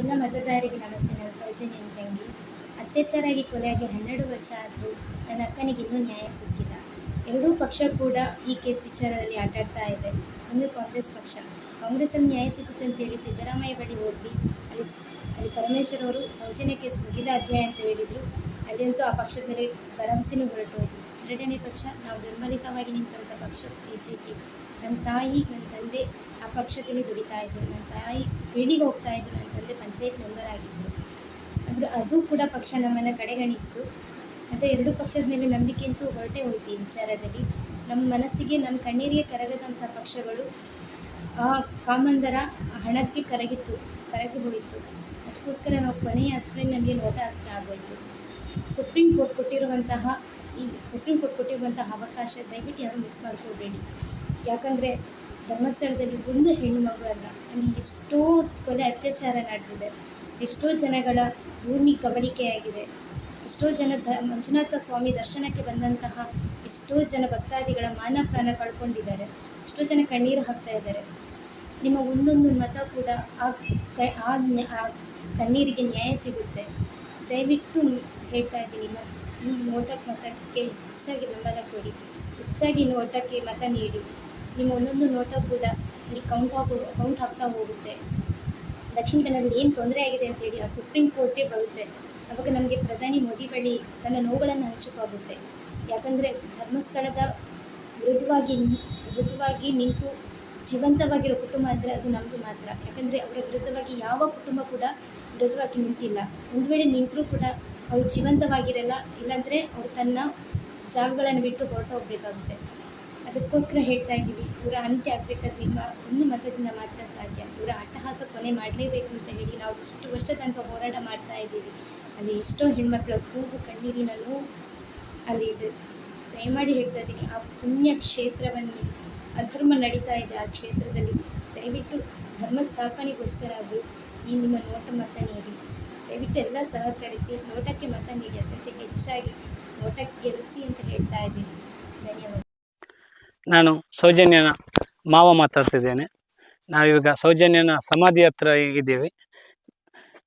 ಎಲ್ಲ ಮತದಾರರಿಗೆ ನಮಸ್ತೆ, ನನ್ನ ಸೌಜನ್ಯ ತಂಗಿ. ಅತ್ಯಾಚಾರ ಆಗಿ ಕೊಲೆಯಾಗಿ ಹನ್ನೆರಡು ವರ್ಷ ಆದರೂ ನನ್ನ ಅಕ್ಕನಿಗೆ ಇನ್ನೂ ನ್ಯಾಯ ಸಿಕ್ಕಿಲ್ಲ. ಎರಡೂ ಪಕ್ಷ ಕೂಡ ಈ ಕೇಸ್ ವಿಚಾರದಲ್ಲಿ ಆಟಾಡ್ತಾ ಇದೆ. ಒಂದು ಕಾಂಗ್ರೆಸ್ ಪಕ್ಷ. ಕಾಂಗ್ರೆಸ್ಸಲ್ಲಿ ನ್ಯಾಯ ಸಿಗುತ್ತೆ ಅಂತ ಹೇಳಿ ಸಿದ್ದರಾಮಯ್ಯ ಬಳಿ ಹೋದ್ವಿ. ಅಲ್ಲಿ ಅಲ್ಲಿ ಪರಮೇಶ್ವರ್ ಅವರು ಸೌಜನ್ಯ ಕೇಸ್ ಮುಗಿದ ಅಧ್ಯಾಯ ಅಂತ ಹೇಳಿದರು. ಅಲ್ಲಿಂತೂ ಆ ಪಕ್ಷದ ಮೇಲೆ ಭರವಸೆನೂ ಹೊರಟು ಹೋಯಿತು. ಎರಡನೇ ಪಕ್ಷ, ನಾವು ಬೆಂಬಲಿತವಾಗಿ ನಿಂತಹ ಪಕ್ಷ ಬಿ ಜೆ ಪಿ ನನ್ನ ತಾಯಿ, ನನ್ನ ತಂದೆ ಆ ಪಕ್ಷದಲ್ಲಿ ದುಡಿತಾ ಇದ್ದರು ನನ್ನ ತಾಯಿ ಫೀಲ್ಡಿಗೆ ಹೋಗ್ತಾ ಇದ್ದರು ನನ್ನ ಪಂಚಾಯತ್ ಮೆಂಬರ್ ಆಗಿದ್ದರು ಅಂದರೆ ಅದು ಕೂಡ ಪಕ್ಷ ನಮ್ಮನ್ನು ಕಡೆಗಣಿಸಿತು. ಮತ್ತು ಎರಡು ಪಕ್ಷದ ಮೇಲೆ ನಂಬಿಕೆ ಅಂತೂ ಹೊರಟೇ ಹೋಯಿತು ಈ ವಿಚಾರದಲ್ಲಿ. ನಮ್ಮ ಮನಸ್ಸಿಗೆ, ನಮ್ಮ ಕಣ್ಣೀರಿಗೆ ಕರಗದಂಥ ಪಕ್ಷಗಳು ಆ ಕಾಮಂದರ ಹಣಕ್ಕೆ ಕರಗಿತ್ತು, ಕರಗಿ ಹೋಯಿತು. ಅದಕ್ಕೋಸ್ಕರ ನಾವು ಕೊನೆಯ ಅಸ್ತ್ರ ನಮಗೆ ನೋಟ ಅಸ್ತ್ರ ಆಗೋಯಿತು. ಸುಪ್ರೀಂ ಕೋರ್ಟ್ ಕೊಟ್ಟಿರುವಂತಹ ಈ ಸುಪ್ರೀಂ ಕೋರ್ಟ್ ಕೊಟ್ಟಿರುವಂತಹ ಅವಕಾಶ ದಯವಿಟ್ಟು ಯಾರು ಮಿಸ್ ಮಾಡ್ಕೋಬೇಡಿ. ಯಾಕಂದರೆ ಧರ್ಮಸ್ಥಳದಲ್ಲಿ ಒಂದು ಹೆಣ್ಣು ಮಗು ಅಲ್ಲ. ಅಲ್ಲಿ ಎಷ್ಟೋ ಕೊಲೆ, ಅತ್ಯಾಚಾರ ನಡೆದಿದೆ. ಎಷ್ಟೋ ಜನಗಳ ಭೂಮಿ ಕಬಳಿಕೆಯಾಗಿದೆ. ಎಷ್ಟೋ ಜನ ಧ, ಮಂಜುನಾಥ ಸ್ವಾಮಿ ದರ್ಶನಕ್ಕೆ ಬಂದಂತಹ ಎಷ್ಟೋ ಜನ ಭಕ್ತಾದಿಗಳ ಮಾನ ಪ್ರಾಣ ಕಳ್ಕೊಂಡಿದ್ದಾರೆ. ಎಷ್ಟೋ ಜನ ಕಣ್ಣೀರು ಹಾಕ್ತಾ ಇದ್ದಾರೆ. ನಿಮ್ಮ ಒಂದೊಂದು ಮತ ಕೂಡ ಆ ಆ ಕಣ್ಣೀರಿಗೆ ನ್ಯಾಯ ಸಿಗುತ್ತೆ. ದಯವಿಟ್ಟು ಹೇಳ್ತಾ ಇದ್ದೀನಿ, ಮ, ಈ ನೋಟಕ್ಕೆ ಮತಕ್ಕೆ ಹೆಚ್ಚಾಗಿ ಬೆಂಬಲ ಕೊಡಿ. ಹೆಚ್ಚಾಗಿ ನೋಟಕ್ಕೆ ಮತ ನೀಡಿ. ನಿಮ್ಮ ಒಂದೊಂದು ನೋಟ ಕೂಡ ಇಲ್ಲಿ ಕೌಂಟ್ ಆಗೋ ಕೌಂಟ್ ಆಗ್ತಾ ಹೋಗುತ್ತೆ. ದಕ್ಷಿಣ ಕನ್ನಡದಲ್ಲಿ ಏನು ತೊಂದರೆ ಆಗಿದೆ ಅಂತೇಳಿ ಆ ಸುಪ್ರೀಂ ಕೋರ್ಟೇ ಬರುತ್ತೆ. ಅವಾಗ ನಮಗೆ ಪ್ರಧಾನಿ ಮೋದಿ ಬಳಿ ತನ್ನ ನೋವುಗಳನ್ನು ಹಂಚಿಕಾಗುತ್ತೆ ಯಾಕಂದರೆ ಧರ್ಮಸ್ಥಳದ ವಿರುದ್ಧವಾಗಿ ವಿರುದ್ಧವಾಗಿ ನಿಂತು ಜೀವಂತವಾಗಿರೋ ಕುಟುಂಬ ಅಂದರೆ ಅದು ನಮ್ಮದು ಮಾತ್ರ. ಯಾಕಂದರೆ ಅವರ ವಿರುದ್ಧವಾಗಿ ಯಾವ ಕುಟುಂಬ ಕೂಡ ವಿರುದ್ಧವಾಗಿ ನಿಂತಿಲ್ಲ. ಒಂದು ವೇಳೆ ನಿಂತರೂ ಕೂಡ ಅವ್ರು ಜೀವಂತವಾಗಿರಲ್ಲ, ಇಲ್ಲಾಂದರೆ ಅವರು ತನ್ನ ಜಾಗಗಳನ್ನು ಬಿಟ್ಟು ಹೊರಟು ಹೋಗಬೇಕಾಗುತ್ತೆ ಅದಕ್ಕೋಸ್ಕರ ಹೇಳ್ತಾ ಇದ್ದೀವಿ, ಇವರ ಅಂತ್ಯ ಆಗಬೇಕಾದ್ರೆ ನಿಮ್ಮ ಒಂದು ಮತದಿಂದ ಮಾತ್ರ ಸಾಧ್ಯ. ಇವರ ಅಟ್ಟಹಾಸ ಕೊನೆ ಮಾಡಲೇಬೇಕು ಅಂತ ಹೇಳಿ ನಾವು ಇಷ್ಟು ವರ್ಷ ತನಕ ಹೋರಾಟ ಮಾಡ್ತಾ ಇದ್ದೀವಿ. ಅಲ್ಲಿ ಎಷ್ಟೋ ಹೆಣ್ಮಕ್ಳ ಕೂಗು ಕಣ್ಣೀರಿನ ನೋವು ಅಲ್ಲಿ ಇದೆ. ದಯಮಾಡಿ ಹೇಳ್ತಾ ಇದ್ದೀನಿ, ಆ ಪುಣ್ಯ ಕ್ಷೇತ್ರವನ್ನು, ಅಧರ್ಮ ನಡೀತಾ ಇದೆ ಆ ಕ್ಷೇತ್ರದಲ್ಲಿ. ದಯವಿಟ್ಟು ಧರ್ಮ ಸ್ಥಾಪನೆಗೋಸ್ಕರ ಆದರೂ ಈ ನಿಮ್ಮ ನೋಟ ಮತ ನೀಡಿ. ದಯವಿಟ್ಟು ಎಲ್ಲ ಸಹಕರಿಸಿ, ನೋಟಕ್ಕೆ ಮತ ನೀಡಿ ಅದಕ್ಕೆ ಹೆಚ್ಚಾಗಿ ನೋಟಕ್ಕೆ ಗೆಲ್ಲಿಸಿ ಅಂತ ಹೇಳ್ತಾ ಇದ್ದೀನಿ. ಧನ್ಯವಾದ. ನಾನು ಸೌಜನ್ಯನ ಮಾವ ಮಾತಾಡ್ತಿದ್ದೇನೆ. ನಾವೀಗ ಸೌಜನ್ಯನ ಸಮಾಧಿ ಹತ್ರ ಇದ್ದೀವಿ.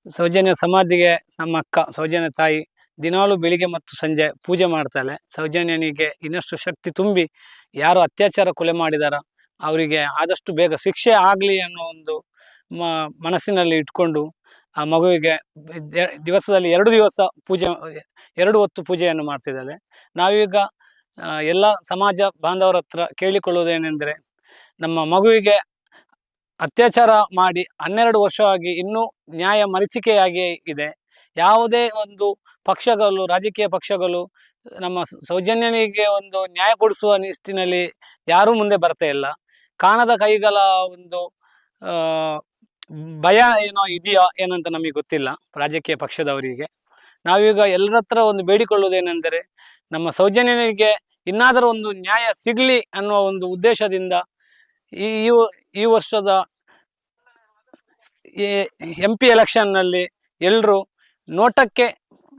ಸೌಜನ್ಯ ಸಮಾಧಿಗೆ ನಮ್ಮ ಅಕ್ಕ, ಸೌಜನ್ಯ ತಾಯಿ ದಿನಾಲೂ ಬೆಳಿಗ್ಗೆ ಮತ್ತು ಸಂಜೆ ಪೂಜೆ ಮಾಡ್ತಾಳೆ. ಸೌಜನ್ಯನಿಗೆ ಇನ್ನಷ್ಟು ಶಕ್ತಿ ತುಂಬಿ ಯಾರು ಅತ್ಯಾಚಾರ ಕೊಲೆ ಮಾಡಿದಾರ ಅವರಿಗೆ ಆದಷ್ಟು ಬೇಗ ಶಿಕ್ಷೆ ಆಗಲಿ ಅನ್ನೋ ಒಂದು ಮನಸ್ಸಿನಲ್ಲಿ ಇಟ್ಕೊಂಡು ಆ ಮಗುವಿಗೆ ದಿವಸದಲ್ಲಿ ಎರಡು ದಿವಸ ಪೂಜೆ, ಎರಡು ಹೊತ್ತು ಪೂಜೆಯನ್ನು ಮಾಡ್ತಿದ್ದಾಳೆ. ನಾವೀಗ ಎಲ್ಲ ಸಮಾಜ ಬಾಂಧವರ ಹತ್ರ ಕೇಳಿಕೊಳ್ಳುವುದೇನೆಂದರೆ ನಮ್ಮ ಮಗುವಿಗೆ ಅತ್ಯಾಚಾರ ಮಾಡಿ ಹನ್ನೆರಡು ವರ್ಷವಾಗಿ ಇನ್ನೂ ನ್ಯಾಯ ಮರೀಚಿಕೆಯಾಗಿಯೇ ಇದೆ. ಯಾವುದೇ ಒಂದು ಪಕ್ಷಗಳು, ರಾಜಕೀಯ ಪಕ್ಷಗಳು ನಮ್ಮ ಸೌಜನ್ಯನಿಗೆ ಒಂದು ನ್ಯಾಯ ಕೊಡಿಸುವ ನಿಟ್ಟಿನಲ್ಲಿ ಯಾರೂ ಮುಂದೆ ಬರ್ತಾ ಇಲ್ಲ. ಕಾಣದ ಕೈಗಳ ಒಂದು ಭಯ ಏನೋ ಇದೆಯೋ ಏನಂತ ನಮಗೆ ಗೊತ್ತಿಲ್ಲ ರಾಜಕೀಯ ಪಕ್ಷದವರಿಗೆ. ನಾವೀಗ ಎಲ್ಲರ ಹತ್ರ ಒಂದು ಬೇಡಿಕೊಳ್ಳುವುದೇನೆಂದರೆ, ನಮ್ಮ ಸೌಜನ್ಯನಿಗೆ ಇನ್ನಾದರೂ ಒಂದು ನ್ಯಾಯ ಸಿಗಲಿ ಅನ್ನುವ ಒಂದು ಉದ್ದೇಶದಿಂದ ಈ ಈ ವರ್ಷದ ಎಂ ಪಿ ಎಲೆಕ್ಷನ್ನಲ್ಲಿ ಎಲ್ಲರೂ ನೋಟಕ್ಕೆ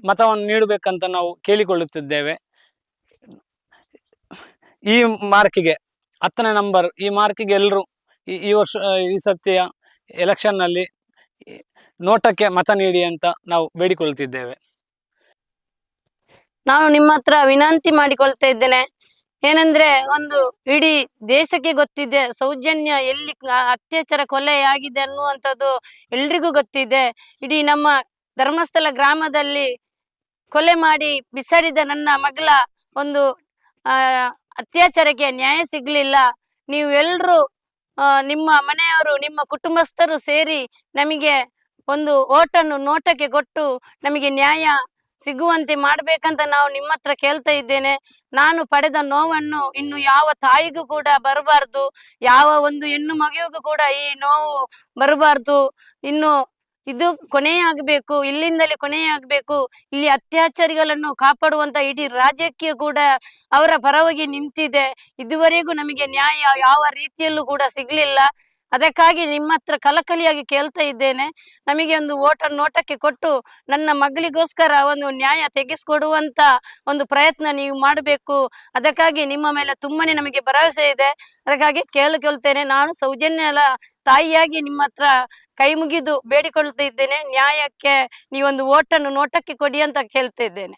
ಮತವನ್ನು ನೀಡಬೇಕಂತ ನಾವು ಕೇಳಿಕೊಳ್ಳುತ್ತಿದ್ದೇವೆ. ಈ ಮಾರ್ಕಿಗೆ, ಹತ್ತನೇ ನಂಬರ್ ಈ ಮಾರ್ಕಿಗೆ ಎಲ್ಲರೂ ಈ ವರ್ಷ, ಈ ಸತಿಯ ಎಲೆಕ್ಷನ್ನಲ್ಲಿ ನೋಟಕ್ಕೆ ಮತ ನೀಡಿ ಅಂತ ನಾವು ಬೇಡಿಕೊಳ್ತಿದ್ದೇವೆ ನಾನು ನಿಮ್ಮ ಹತ್ರ ವಿನಂತಿ ಮಾಡಿಕೊಳ್ತಾ ಇದ್ದೇನೆ. ಏನಂದ್ರೆ ಒಂದು ಇಡೀ ದೇಶಕ್ಕೆ ಗೊತ್ತಿದೆ, ಸೌಜನ್ಯ ಎಲ್ಲಿ ಅತ್ಯಾಚಾರ ಕೊಲೆ ಆಗಿದೆ ಅನ್ನುವಂಥದ್ದು ಎಲ್ರಿಗೂ ಗೊತ್ತಿದೆ. ಇಡೀ ನಮ್ಮ ಧರ್ಮಸ್ಥಳ ಗ್ರಾಮದಲ್ಲಿ ಕೊಲೆ ಮಾಡಿ ಬಿಸಾಡಿದ ನನ್ನ ಮಗಳ ಒಂದು ಅತ್ಯಾಚಾರಕ್ಕೆ ನ್ಯಾಯ ಸಿಗ್ಲಿಲ್ಲ. ನೀವು ಎಲ್ರು ನಿಮ್ಮ ಮನೆಯವರು, ನಿಮ್ಮ ಕುಟುಂಬಸ್ಥರು ಸೇರಿ ನಮಗೆ ಒಂದು ಓಟನ್ನು, ನೋಟಕ್ಕೆ ಕೊಟ್ಟು ನಮಗೆ ನ್ಯಾಯ ಸಿಗುವಂತೆ ಮಾಡ್ಬೇಕಂತ ನಾವು ನಿಮ್ಮ ಹತ್ರ ಕೇಳ್ತಾ ಇದ್ದೇನೆ. ನಾನು ಪಡೆದ ನೋವನ್ನು ಇನ್ನು ಯಾವ ತಾಯಿಗೂ ಕೂಡ ಬರಬಾರ್ದು. ಯಾವ ಒಂದು ಹೆಣ್ಣು ಮಗುವಿಗೂ ಕೂಡ ಈ ನೋವು ಬರಬಾರ್ದು. ಇನ್ನು ಇದು ಕೊನೆಯಾಗಬೇಕು ಇಲ್ಲಿಂದಲೇ ಕೊನೆಯಾಗಬೇಕು ಇಲ್ಲಿ ಅತ್ಯಾಚಾರಿಗಳನ್ನು ಕಾಪಾಡುವಂತ ಇಡೀ ರಾಜ್ಯಕ್ಕೆ ಕೂಡ ಅವರ ಪರವಾಗಿ ನಿಂತಿದೆ. ಇದುವರೆಗೂ ನಮಗೆ ನ್ಯಾಯ ಯಾವ ರೀತಿಯಲ್ಲೂ ಕೂಡ ಸಿಗ್ಲಿಲ್ಲ. ಅದಕ್ಕಾಗಿ ನಿಮ್ಮ ಹತ್ರ ಕಲಕಲಿಯಾಗಿ ಕೇಳ್ತಾ ಇದ್ದೇನೆ. ನಮಗೆ ಒಂದು ಓಟ ನೋಟಕ್ಕೆ ಕೊಟ್ಟು ನನ್ನ ಮಗಳಿಗೋಸ್ಕರ ಒಂದು ನ್ಯಾಯ ತೆಗೆಸಿಕೊಡುವಂತ ಒಂದು ಪ್ರಯತ್ನ ನೀವು ಮಾಡಬೇಕು. ಅದಕ್ಕಾಗಿ ನಿಮ್ಮ ಮೇಲೆ ತುಂಬಾನೇ ನಮಗೆ ಭರವಸೆ ಇದೆ. ಅದಕ್ಕಾಗಿ ಕೇಳಿಕೊಳ್ತೇನೆ. ನಾನು ಸೌಜನ್ಯಲ ತಾಯಿಯಾಗಿ ನಿಮ್ಮ ಹತ್ರ ಕೈ ಮುಗಿದು ಬೇಡಿಕೊಳ್ತಾ ಇದ್ದೇನೆ ನ್ಯಾಯಕ್ಕೆ ನೀವೊಂದು ಓಟನ್ನು ನೋಟಕ್ಕೆ ಕೊಡಿ ಅಂತ ಕೇಳ್ತಾ ಇದ್ದೇನೆ.